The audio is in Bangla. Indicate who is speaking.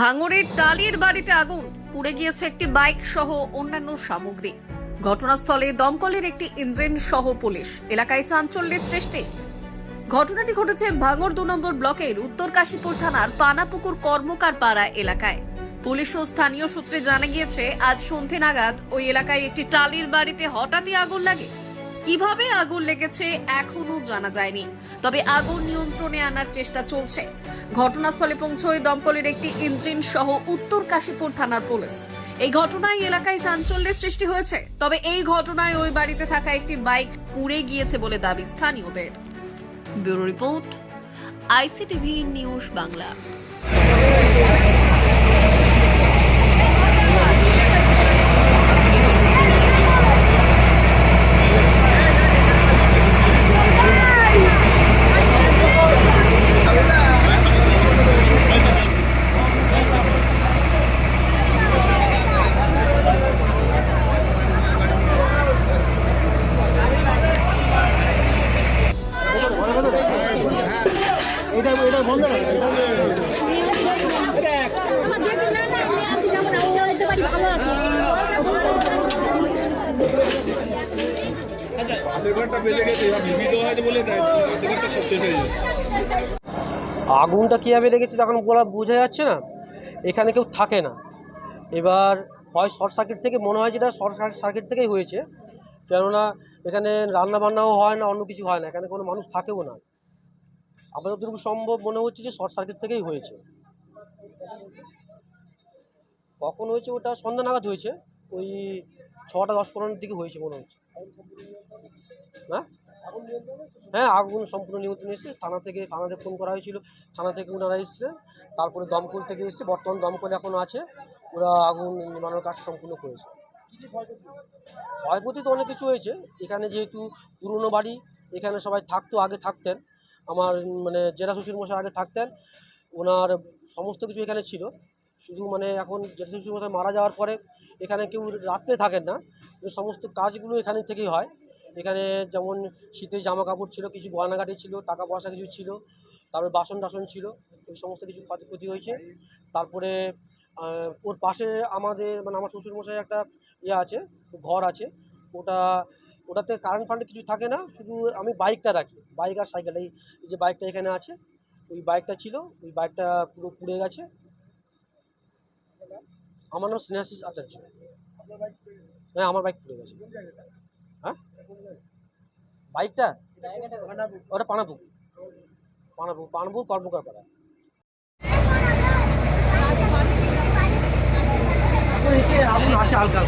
Speaker 1: ভাঙড়ের টালির বাড়িতে আগুন, পুড়ে গিয়েছে একটি বাইক সহ অন্যান্য সামগ্রী। ঘটনাস্থলে দমকলের একটি ইঞ্জিন সহ পুলিশ। এলাকায় চাঞ্চল্যের সৃষ্টি। ঘটনাটি ঘটেছে ভাঙড় দু নম্বর ব্লকের উত্তর কাশীপুর থানার পানাপুকুর কর্মকার পাড়া এলাকায়। পুলিশ ও স্থানীয় সূত্রে জানা গিয়েছে, আজ সন্ধে নাগাদ ওই এলাকায় একটি টালির বাড়িতে হঠাৎই আগুন লাগে। কীভাবে আগুন লেগেছে এখনও জানা যায়নি। তবে আগুন নিয়ন্ত্রণে আনার চেষ্টা চলছে। ঘটনাস্থলে পৌঁছয় দমকলের একটি ইঞ্জিন সহ উত্তর কাশীপুর থানার পুলিশ। এই ঘটনায় এলাকায় চাঞ্চল্যের সৃষ্টি হয়েছে। তবে এই ঘটনায় ওই বাড়িতে থাকা একটি বাইক পুড়ে গিয়েছে বলে দাবি স্থানীয়দের। Bureau report, ICTV news Bangla
Speaker 2: এটা এটা বন্ধ না
Speaker 3: আমার যেতে না না আমি আমি যাব না ও যেতে পারি ভালো আছে
Speaker 2: পাশের ঘরটা বেজে গেছে এবার ভিভিড হয়তো বলে দেয় পাশের ঘরটা সব শেষ হয়ে যাবে
Speaker 4: আগুনটা কীভাবে লেগেছে তখন বলা বোঝা যাচ্ছে না। এখানে কেউ থাকে না। এবার হয় শর্ট সার্কিট থেকে, মনে হয় যেটা শর্ট সার্কিট থেকেই হয়েছে। কেননা এখানে রান্না বান্নাও হয় না, অন্য কিছু হয় না। এখানে কোনো মানুষ থাকেও না। আমার যতটুকু সম্ভব মনে হচ্ছে যে শর্ট সার্কিট থেকেই হয়েছে। কখন হয়েছে ওটা সন্ধ্যা নাগাদ হয়েছে। ওই ছটা দশ পনেরোর দিকে হয়েছে মনে হচ্ছে। হ্যাঁ হ্যাঁ আগুন সম্পূর্ণ নিয়ন্ত্রণে এসেছে। থানা থেকে, থানাতে ফোন করা হয়েছিল। থানা থেকে ওনারা এসেছিলেন। তারপরে দমকল থেকে এসেছে। বর্তমান দমকল এখন আছে। ওরা আগুন নিবানোর কাজ সম্পূর্ণ করেছে। ক্ষয়ক্ষতি তো অনেক কিছু হয়েছে। এখানে যেহেতু পুরনো বাড়ি, এখানে সবাই থাকতো, আগে থাকতেন। আমার মানে জেলা শ্বশুর মশাই আগে থাকতেন, ওনার সমস্ত কিছু এখানে ছিল। শুধু মানে এখন জেলা শ্বশুর মশাই মারা যাওয়ার পরে এখানে কেউ রাত্রে থাকেন না সমস্ত কাজগুলো এখানে থেকেই হয়। এখানে যেমন শীতের জামা কাপড় ছিল, কিছু গয়নাঘাটি ছিল টাকা পয়সা কিছু ছিল, তারপরে বাসন টাসন ছিল ওই সমস্ত কিছু ক্ষতি হয়েছে। তারপরে ওর পাশে আমাদের মানে আমার শ্বশুরমশাই একটা ইয়ে আছে, ঘর আছে, ওটা ওটাতে কারেন্ট ফান্ড কিছু থাকে না, শুধু আমি বাইকটা রাখি। বাইক আর সাইকেল এই যে বাইকটা এখানে আছে, ওই বাইকটা ছিল, ওই বাইকটা পুরো পুড়ে গেছে। আমার নাম স্নেহাশিস আচার্য। হ্যাঁ আমার বাইক পুড়ে গেছে। হ্যাঁ? বাইকটা ওটা পানাপুর। পানাপুর পানাপুর কর্মকার পাড়া আছে হালকা